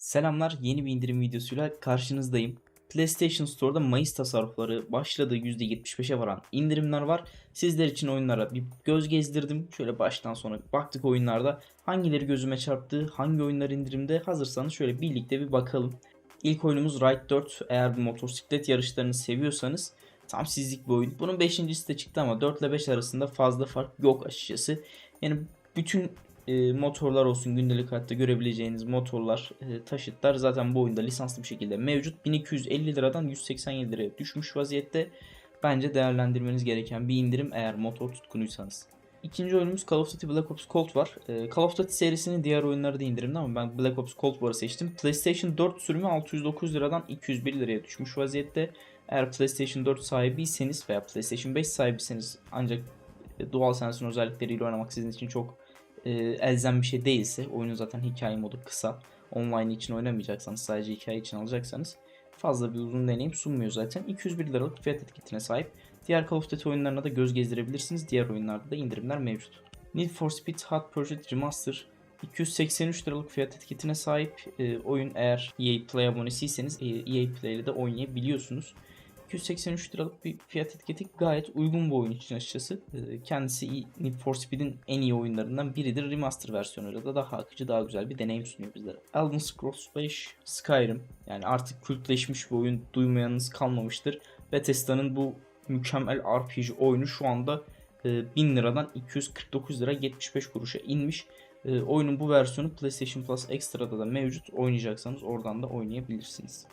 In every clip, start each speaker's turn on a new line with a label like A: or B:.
A: Selamlar, yeni bir indirim videosuyla karşınızdayım. PlayStation Store'da Mayıs tasarrufları başladığı %75'e varan indirimler var. Sizler için oyunlara bir göz gezdirdim. Şöyle baştan sona baktık oyunlarda hangileri gözüme çarptı, hangi oyunlar indirimde hazırsanız şöyle birlikte bir bakalım. İlk oyunumuz Ride 4. Eğer bir motosiklet yarışlarını seviyorsanız tam sizlik bir oyun. Bunun 5.si de çıktı ama 4 ile 5 arasında fazla fark yok açıkçası. Yani bütün e, motorlar olsun gündelik hayatta görebileceğiniz motorlar, e, taşıtlar zaten bu oyunda lisanslı bir şekilde mevcut. 1250 liradan 187 liraya düşmüş vaziyette. Bence değerlendirmeniz gereken bir indirim eğer motor tutkunuysanız. İkinci oyunumuz Call of Duty Black Ops Cold var. E, Call of Duty serisinin diğer oyunları da indirimde ama ben Black Ops Cold War'ı seçtim. PlayStation 4 sürümü 609 liradan 201 liraya düşmüş vaziyette. Eğer PlayStation 4 sahibiyseniz veya PlayStation 5 sahibiyseniz ancak e, DualSense'in özellikleriyle oynamak sizin için çok e, elzem bir şey değilse oyunun zaten hikaye modu kısa. Online için oynamayacaksanız sadece hikaye için alacaksanız fazla bir uzun deneyim sunmuyor zaten. 201 liralık fiyat etiketine sahip. Diğer Call of Duty oyunlarına da göz gezdirebilirsiniz. Diğer oyunlarda da indirimler mevcut. Need for Speed Hot Pursuit Remaster 283 liralık fiyat etiketine sahip e, oyun eğer EA Play abonesiyseniz EA Play ile de oynayabiliyorsunuz. 283 liralık bir fiyat etiketi gayet uygun bu oyun için açıkçası. Ee, Kendisi Need for Speed'in en iyi oyunlarından biridir. Remaster versiyonuyla da daha akıcı, daha güzel bir deneyim sunuyor bizlere. Elden Scrolls 5, Skyrim. Yani artık kültleşmiş bir oyun duymayanınız kalmamıştır. Bethesda'nın bu mükemmel RPG oyunu şu anda e, 1000 liradan 249 lira 75 kuruşa inmiş. E, oyunun bu versiyonu PlayStation Plus Extra'da da mevcut. Oynayacaksanız oradan da oynayabilirsiniz.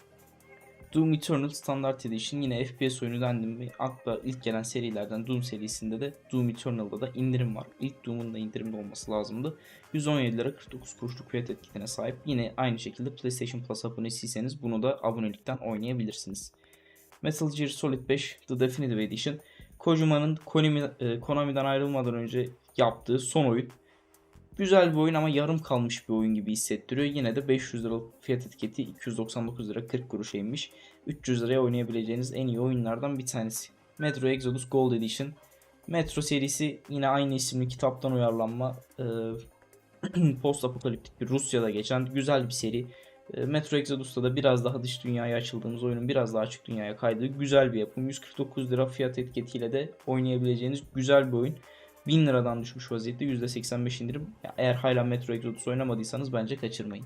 A: Doom Eternal Standard Edition yine FPS oyunu dendim mi akla ilk gelen serilerden Doom serisinde de Doom Eternal'da da indirim var. İlk Doom'un da indirimde olması lazımdı. 117 lira 49 kuruşluk fiyat etiketine sahip. Yine aynı şekilde PlayStation Plus abonesiyseniz bunu da abonelikten oynayabilirsiniz. Metal Gear Solid 5 The Definitive Edition Kojima'nın e, Konami'den ayrılmadan önce yaptığı son oyun. Güzel bir oyun ama yarım kalmış bir oyun gibi hissettiriyor. Yine de 500 liralık fiyat etiketi 299 lira 40 kuruşa inmiş. 300 liraya oynayabileceğiniz en iyi oyunlardan bir tanesi. Metro Exodus Gold Edition. Metro serisi yine aynı isimli kitaptan uyarlanma e, post apokaliptik bir Rusya'da geçen güzel bir seri. E, Metro Exodus'ta da biraz daha dış dünyaya açıldığımız oyunun biraz daha açık dünyaya kaydığı güzel bir yapım. 149 lira fiyat etiketiyle de oynayabileceğiniz güzel bir oyun. 1000 liradan düşmüş vaziyette %85 indirim. Eğer hala Metro Exodus oynamadıysanız bence kaçırmayın.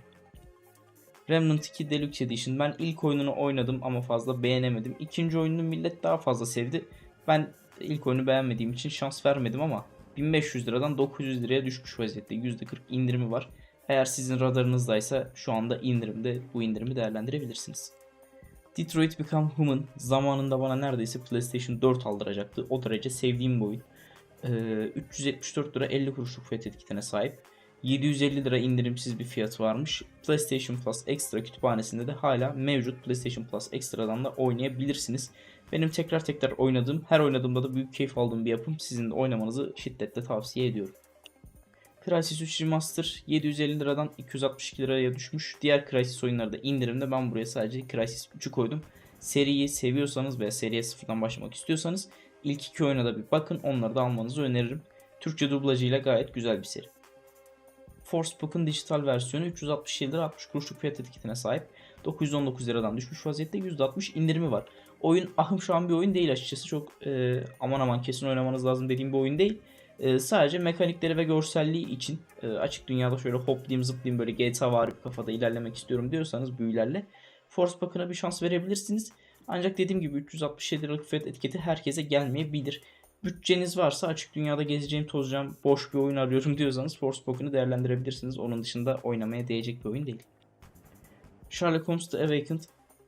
A: Remnant 2 Deluxe Edition. Ben ilk oyununu oynadım ama fazla beğenemedim. İkinci oyununu millet daha fazla sevdi. Ben ilk oyunu beğenmediğim için şans vermedim ama 1500 liradan 900 liraya düşmüş vaziyette. %40 indirimi var. Eğer sizin radarınızdaysa şu anda indirimde bu indirimi değerlendirebilirsiniz. Detroit Become Human zamanında bana neredeyse PlayStation 4 aldıracaktı. O derece sevdiğim bir oyun. Ee, 374 lira 50 kuruşluk fiyat etiketine sahip. 750 lira indirimsiz bir fiyatı varmış. PlayStation Plus Extra kütüphanesinde de hala mevcut PlayStation Plus Extra'dan da oynayabilirsiniz. Benim tekrar tekrar oynadığım, her oynadığımda da büyük keyif aldığım bir yapım. Sizin de oynamanızı şiddetle tavsiye ediyorum. Crysis 3 Remaster 750 liradan 262 liraya düşmüş. Diğer Crysis oyunları da indirimde. Ben buraya sadece Crysis 3'ü koydum. Seriyi seviyorsanız veya seriye sıfırdan başlamak istiyorsanız ilk iki oyuna da bir bakın. Onları da almanızı öneririm. Türkçe dublajıyla gayet güzel bir seri. Forspoken dijital versiyonu 367 lira 60 kuruşluk fiyat etiketine sahip. 919 liradan düşmüş vaziyette %60 indirimi var. Oyun ahım şu an bir oyun değil açıkçası. Çok e, aman aman kesin oynamanız lazım dediğim bir oyun değil. E, sadece mekanikleri ve görselliği için e, açık dünyada şöyle hoplayayım zıplayayım böyle GTA var bir kafada ilerlemek istiyorum diyorsanız büyülerle Forspoken'a bir şans verebilirsiniz. Ancak dediğim gibi 367 liralık fiyat etiketi herkese gelmeyebilir. Bütçeniz varsa açık dünyada gezeceğim, tozacağım, boş bir oyun arıyorum diyorsanız Forspoken'ı değerlendirebilirsiniz. Onun dışında oynamaya değecek bir oyun değil. Sherlock Holmes The Awakened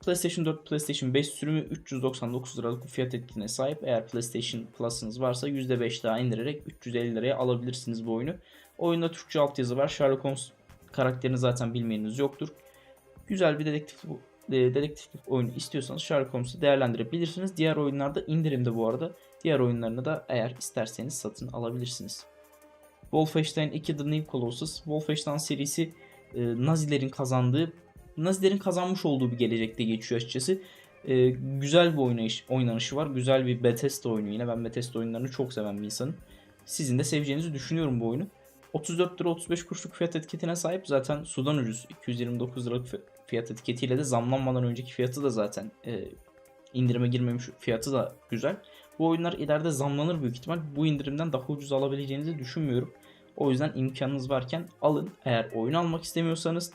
A: PlayStation 4, PlayStation 5 sürümü 399 liralık fiyat etkine sahip. Eğer PlayStation Plus'ınız varsa %5 daha indirerek 350 liraya alabilirsiniz bu oyunu. Oyunda Türkçe altyazı var. Sherlock Holmes karakterini zaten bilmeyeniniz yoktur. Güzel bir dedektif dedektiflik oyunu istiyorsanız Sherlock değerlendirebilirsiniz. Diğer oyunlarda indirimde bu arada. Diğer oyunlarını da eğer isterseniz satın alabilirsiniz. Wolfenstein 2 The New Colossus Wolfenstein serisi e, Nazilerin kazandığı Nazilerin kazanmış olduğu bir gelecekte geçiyor açıkçası. E, güzel bir oynayış, oynanışı var. Güzel bir Bethesda oyunu yine. Ben Bethesda oyunlarını çok seven bir insanım. Sizin de seveceğinizi düşünüyorum bu oyunu. 34 lira 35 kuruşluk fiyat etiketine sahip. Zaten sudan ucuz. 229 liralık fi- fiyat etiketiyle de zamlanmadan önceki fiyatı da zaten e, indirime girmemiş fiyatı da güzel. Bu oyunlar ileride zamlanır büyük ihtimal. Bu indirimden daha ucuz alabileceğinizi düşünmüyorum. O yüzden imkanınız varken alın. Eğer oyun almak istemiyorsanız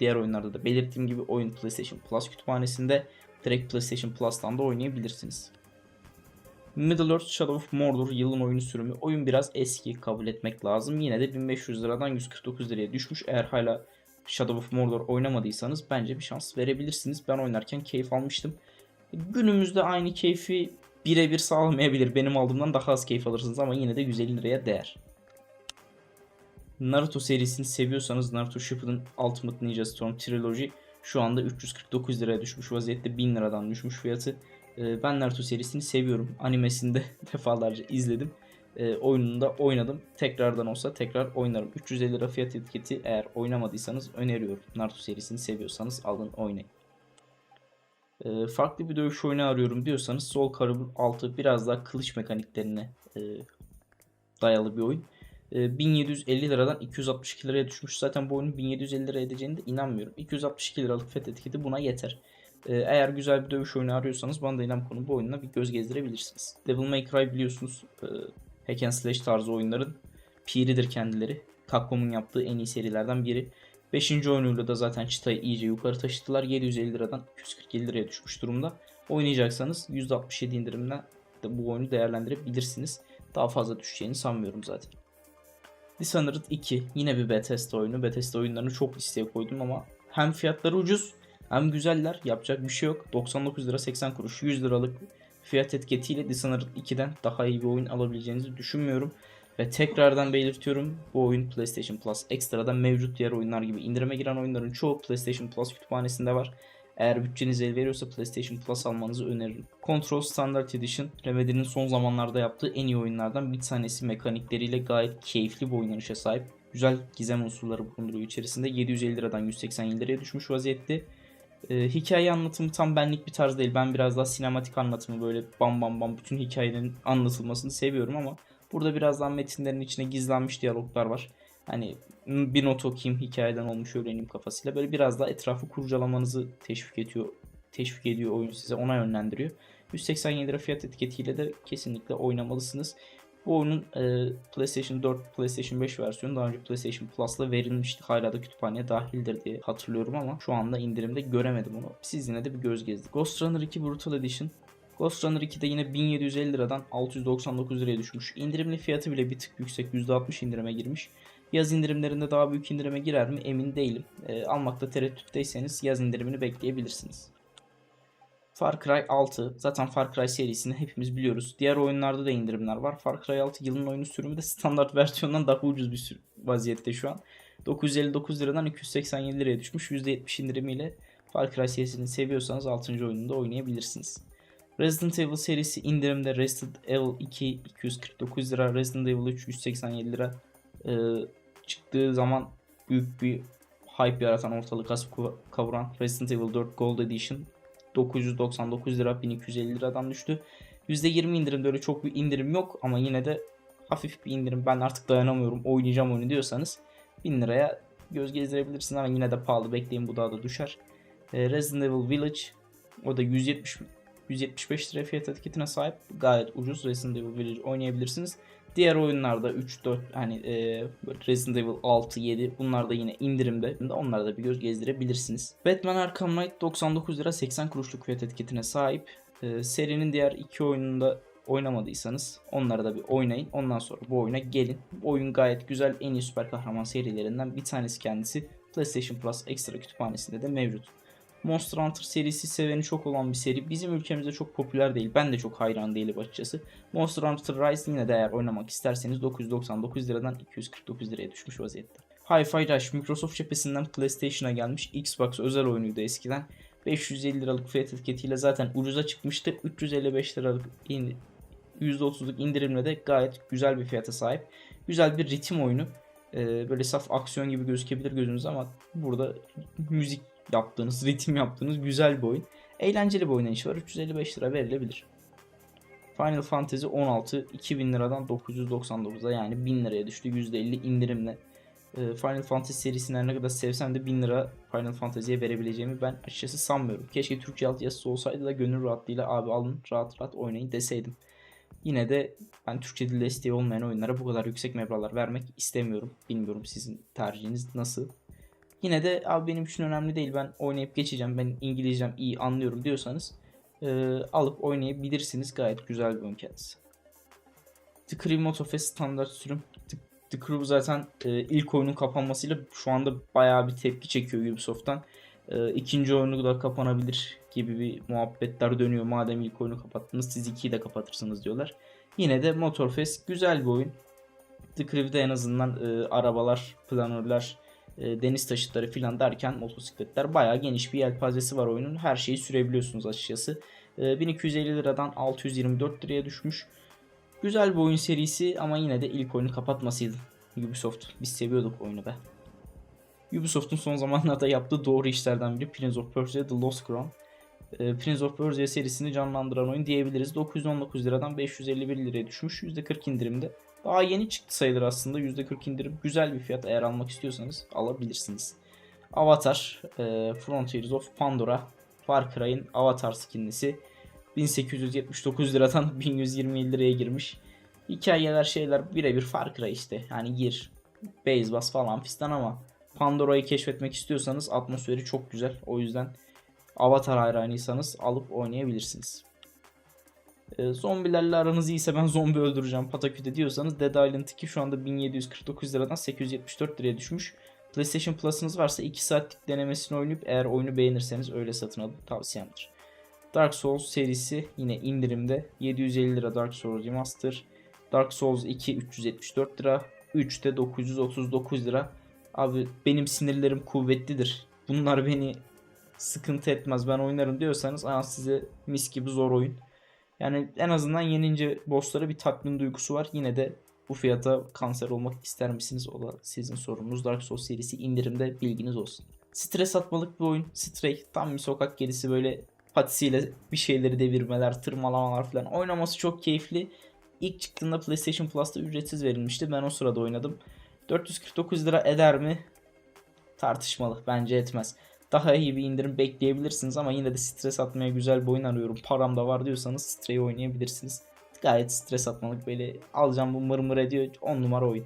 A: diğer oyunlarda da belirttiğim gibi oyun PlayStation Plus kütüphanesinde direkt PlayStation Plus'tan da oynayabilirsiniz. Middle-earth Shadow of Mordor yılın oyunu sürümü. Oyun biraz eski kabul etmek lazım. Yine de 1500 liradan 149 liraya düşmüş. Eğer hala Shadow of Mordor oynamadıysanız bence bir şans verebilirsiniz. Ben oynarken keyif almıştım. Günümüzde aynı keyfi birebir sağlamayabilir. Benim aldığımdan daha az keyif alırsınız ama yine de 150 liraya değer. Naruto serisini seviyorsanız Naruto Shippuden Ultimate Ninja Storm Trilogy şu anda 349 liraya düşmüş vaziyette 1000 liradan düşmüş fiyatı. Ee, Ben Naruto serisini seviyorum. Animesini de defalarca izledim. Ee, oyununu da oynadım. Tekrardan olsa tekrar oynarım. 350 lira fiyat etiketi eğer oynamadıysanız öneriyorum. Naruto serisini seviyorsanız alın oynayın. Ee, farklı bir dövüş oyunu arıyorum diyorsanız Soul Calibur 6 biraz daha kılıç mekaniklerine e, dayalı bir oyun. Ee, 1750 liradan 262 liraya düşmüş. Zaten bu oyunun 1750 liraya edeceğine de inanmıyorum. 262 liralık fiyat etiketi buna yeter. Ee, Eğer güzel bir dövüş oyunu arıyorsanız Bandai Namco'nun bu oyununa bir göz gezdirebilirsiniz. Devil May Cry biliyorsunuz e, hack and slash tarzı oyunların piridir kendileri. Capcom'un yaptığı en iyi serilerden biri. 5. oyunuyla da zaten çıtayı iyice yukarı taşıttılar. 750 liradan 247 liraya düşmüş durumda. Oynayacaksanız %67 indirimden de bu oyunu değerlendirebilirsiniz. Daha fazla düşeceğini sanmıyorum zaten. Dishonored 2 yine bir Bethesda oyunu. Bethesda oyunlarını çok listeye koydum ama hem fiyatları ucuz hem güzeller. Yapacak bir şey yok. 99 lira 80 kuruş 100 liralık fiyat etiketiyle Dishonored 2'den daha iyi bir oyun alabileceğinizi düşünmüyorum. Ve tekrardan belirtiyorum bu oyun PlayStation Plus ekstradan mevcut diğer oyunlar gibi indirime giren oyunların çoğu PlayStation Plus kütüphanesinde var. Eğer bütçeniz el veriyorsa PlayStation Plus almanızı öneririm. Control Standard Edition, Remedy'nin son zamanlarda yaptığı en iyi oyunlardan bir tanesi mekanikleriyle gayet keyifli bir oynanışa sahip. Güzel gizem unsurları bulunduruyor içerisinde. 750 liradan 187 liraya düşmüş vaziyette. Ee, hikaye anlatımı tam benlik bir tarz değil. Ben biraz daha sinematik anlatımı böyle bam bam bam bütün hikayenin anlatılmasını seviyorum ama burada biraz daha metinlerin içine gizlenmiş diyaloglar var. Hani "Hmm, bir not okuyayım hikayeden olmuş öğreneyim kafasıyla böyle biraz daha etrafı kurcalamanızı teşvik ediyor. Teşvik ediyor oyun size ona yönlendiriyor. 187 lira fiyat etiketiyle de kesinlikle oynamalısınız. Bu oyunun e, PlayStation 4, PlayStation 5 versiyonu daha önce PlayStation Plus'la verilmişti. Hala da kütüphaneye dahildir diye hatırlıyorum ama şu anda indirimde göremedim onu. Siz yine de bir göz gezdik. Ghost Runner 2 Brutal Edition. Ghost Runner 2'de yine 1750 liradan 699 liraya düşmüş. İndirimli fiyatı bile bir tık yüksek. %60 indirime girmiş. Yaz indirimlerinde daha büyük indirime girer mi emin değilim. E, almakta tereddütteyseniz yaz indirimini bekleyebilirsiniz. Far Cry 6. Zaten Far Cry serisini hepimiz biliyoruz. Diğer oyunlarda da indirimler var. Far Cry 6 yılın oyunu sürümü de standart versiyondan daha ucuz bir vaziyette şu an. 959 liradan 287 liraya düşmüş. %70 indirimiyle Far Cry serisini seviyorsanız 6. oyununda oynayabilirsiniz. Resident Evil serisi indirimde Resident Evil 2 249 lira, Resident Evil 3 187 lira Ee, çıktığı zaman büyük bir hype yaratan ortalık kasıp kavuran Resident Evil 4 Gold Edition 999 lira 1250 liradan düştü. %20 indirimde öyle çok bir indirim yok ama yine de hafif bir indirim. Ben artık dayanamıyorum oynayacağım oyunu diyorsanız 1000 liraya göz gezdirebilirsin ama yine de pahalı bekleyin bu daha da düşer. Ee, Resident Evil Village o da 170 175 lira fiyat etiketine sahip. Gayet ucuz Resident Evil Village oynayabilirsiniz. Diğer oyunlarda 3 4 hani e, Resident Evil 6 7 bunlar da yine indirimde. Onlara da bir göz gezdirebilirsiniz. Batman Arkham Knight 99 lira 80 kuruşluk fiyat etiketine sahip. E, serinin diğer iki oyununda oynamadıysanız onlara da bir oynayın. Ondan sonra bu oyuna gelin. Bu oyun gayet güzel. En iyi süper kahraman serilerinden bir tanesi kendisi. PlayStation Plus ekstra kütüphanesinde de mevcut. Monster Hunter serisi seveni çok olan bir seri. Bizim ülkemizde çok popüler değil. Ben de çok hayran değilim açıkçası. Monster Hunter Rise yine de eğer oynamak isterseniz 999 liradan 249 liraya düşmüş vaziyette. Hi-Fi Rush Microsoft cephesinden PlayStation'a gelmiş Xbox özel oyunuydu eskiden. 550 liralık fiyat etiketiyle zaten ucuza çıkmıştı. 355 liralık in- %30'luk indirimle de gayet güzel bir fiyata sahip. Güzel bir ritim oyunu. Ee, böyle saf aksiyon gibi gözükebilir gözünüze ama burada müzik yaptığınız, ritim yaptığınız güzel bir oyun. Eğlenceli bir oynanışı var. 355 lira verilebilir. Final Fantasy 16 2000 liradan 999'a yani 1000 liraya düştü %50 indirimle. Ee, Final Fantasy serisini her ne kadar sevsem de 1000 lira Final Fantasy'ye verebileceğimi ben açıkçası sanmıyorum. Keşke Türkçe altyazısı olsaydı da gönül rahatlığıyla abi alın rahat rahat oynayın deseydim. Yine de ben Türkçe dil desteği olmayan oyunlara bu kadar yüksek meblağlar vermek istemiyorum. Bilmiyorum sizin tercihiniz nasıl. Yine de abi benim için önemli değil. Ben oynayıp geçeceğim. Ben İngilizcem iyi anlıyorum diyorsanız e, alıp oynayabilirsiniz. Gayet güzel bir oyun kendisi. The Crew Motofest standart sürüm. The, The Crew zaten e, ilk oyunun kapanmasıyla şu anda bayağı bir tepki çekiyor Ubisoft'tan. E, ikinci oyunu da kapanabilir gibi bir muhabbetler dönüyor. Madem ilk oyunu kapattınız siz ikiyi de kapatırsınız diyorlar. Yine de Motorfest güzel bir oyun. The Crew'de en azından e, arabalar, planörler, e, deniz taşıtları filan derken motosikletler bayağı geniş bir yelpazesi var oyunun. Her şeyi sürebiliyorsunuz açıkçası. E, 1250 liradan 624 liraya düşmüş. Güzel bir oyun serisi ama yine de ilk oyunu kapatmasıydı Ubisoft. Biz seviyorduk oyunu be. Ubisoft'un son zamanlarda yaptığı doğru işlerden biri Prince of Persia The Lost Crown. E, Prince of Persia serisini canlandıran oyun diyebiliriz. 919 liradan 551 liraya düşmüş. %40 indirimde. Daha yeni çıktı sayılır aslında. %40 indirim. Güzel bir fiyat eğer almak istiyorsanız alabilirsiniz. Avatar, e, Frontiers of Pandora, Far Cry'in Avatar skinlisi 1879 liradan 1127 liraya girmiş. Hikayeler şeyler birebir Far Cry işte. Yani gir, base bas falan fistan ama Pandora'yı keşfetmek istiyorsanız atmosferi çok güzel. O yüzden Avatar hayranıysanız alıp oynayabilirsiniz. E, zombilerle aranız iyiyse ben zombi öldüreceğim pataküte diyorsanız Dead Island 2 şu anda 1749 liradan 874 liraya düşmüş. PlayStation Plus'ınız varsa 2 saatlik denemesini oynayıp eğer oyunu beğenirseniz öyle satın alın tavsiyemdir. Dark Souls serisi yine indirimde 750 lira Dark Souls Remaster. Dark Souls 2 374 lira. 3 de 939 lira. Abi benim sinirlerim kuvvetlidir. Bunlar beni sıkıntı etmez ben oynarım diyorsanız aa size mis gibi zor oyun. Yani en azından yenince bosslara bir tatmin duygusu var. Yine de bu fiyata kanser olmak ister misiniz? O da sizin sorununuz. Dark Souls serisi indirimde bilginiz olsun. Stres atmalık bir oyun. Stray tam bir sokak kedisi böyle patisiyle bir şeyleri devirmeler, tırmalamalar falan. Oynaması çok keyifli. İlk çıktığında PlayStation Plus'ta ücretsiz verilmişti. Ben o sırada oynadım. 449 lira eder mi? Tartışmalı. Bence etmez. Daha iyi bir indirim bekleyebilirsiniz ama yine de stres atmaya güzel bir oyun arıyorum. Param da var diyorsanız Stray'i oynayabilirsiniz. Gayet stres atmalık böyle alacağım bu mır mır ediyor 10 numara oyun.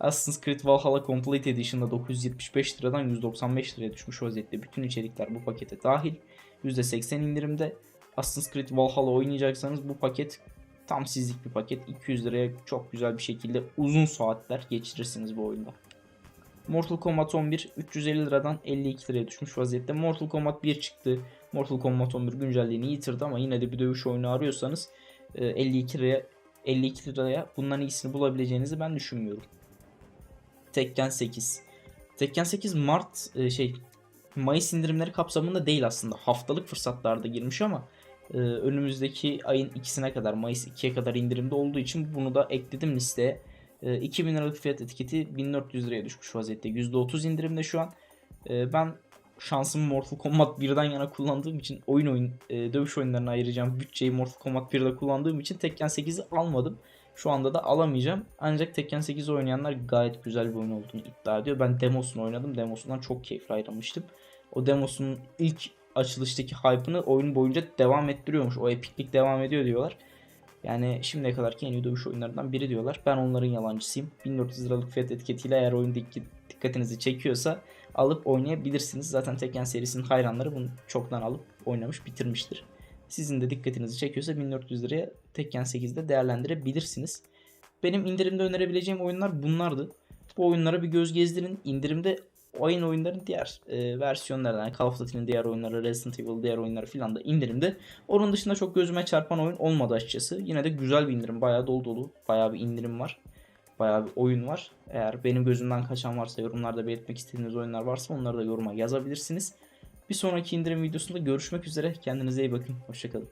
A: Assassin's Creed Valhalla Complete Edition'da 975 liradan 195 liraya düşmüş vaziyette. Bütün içerikler bu pakete dahil. %80 indirimde. Assassin's Creed Valhalla oynayacaksanız bu paket tam sizlik bir paket. 200 liraya çok güzel bir şekilde uzun saatler geçirirsiniz bu oyunda. Mortal Kombat 11 350 liradan 52 liraya düşmüş vaziyette. Mortal Kombat 1 çıktı. Mortal Kombat 11 güncelliğini yitirdi ama yine de bir dövüş oyunu arıyorsanız 52 liraya 52 liraya bundan iyisini bulabileceğinizi ben düşünmüyorum. Tekken 8. Tekken 8 Mart e, şey Mayıs indirimleri kapsamında değil aslında. Haftalık fırsatlarda girmiş ama e, önümüzdeki ayın ikisine kadar Mayıs 2'ye kadar indirimde olduğu için bunu da ekledim listeye. E, 2000 liralık fiyat etiketi 1400 liraya düşmüş vaziyette. %30 indirimde şu an. E, ben şansımı Mortal Kombat 1'den yana kullandığım için oyun oyun e, dövüş oyunlarına ayıracağım bütçeyi Mortal Kombat 1'de kullandığım için Tekken 8'i almadım. Şu anda da alamayacağım. Ancak Tekken 8'i oynayanlar gayet güzel bir oyun olduğunu iddia ediyor. Ben demosunu oynadım. Demosundan çok keyifli ayrılmıştım. O demosunun ilk açılıştaki hype'ını oyun boyunca devam ettiriyormuş. O epiklik devam ediyor diyorlar. Yani şimdiye kadarki en iyi dövüş oyunlarından biri diyorlar. Ben onların yalancısıyım. 1400 liralık fiyat etiketiyle eğer oyun dikkatinizi çekiyorsa alıp oynayabilirsiniz. Zaten Tekken serisinin hayranları bunu çoktan alıp oynamış bitirmiştir. Sizin de dikkatinizi çekiyorsa 1400 liraya Tekken 8'de değerlendirebilirsiniz. Benim indirimde önerebileceğim oyunlar bunlardı. Bu oyunlara bir göz gezdirin. İndirimde oyun oyunların diğer e, versiyonlarından yani Call of Duty'nin diğer oyunları, Resident Evil diğer oyunları filan da indirimde. Onun dışında çok gözüme çarpan oyun olmadı açıkçası. Yine de güzel bir indirim. Bayağı dolu dolu. Bayağı bir indirim var. Bayağı bir oyun var. Eğer benim gözümden kaçan varsa yorumlarda belirtmek istediğiniz oyunlar varsa onları da yoruma yazabilirsiniz. Bir sonraki indirim videosunda görüşmek üzere. Kendinize iyi bakın. Hoşçakalın.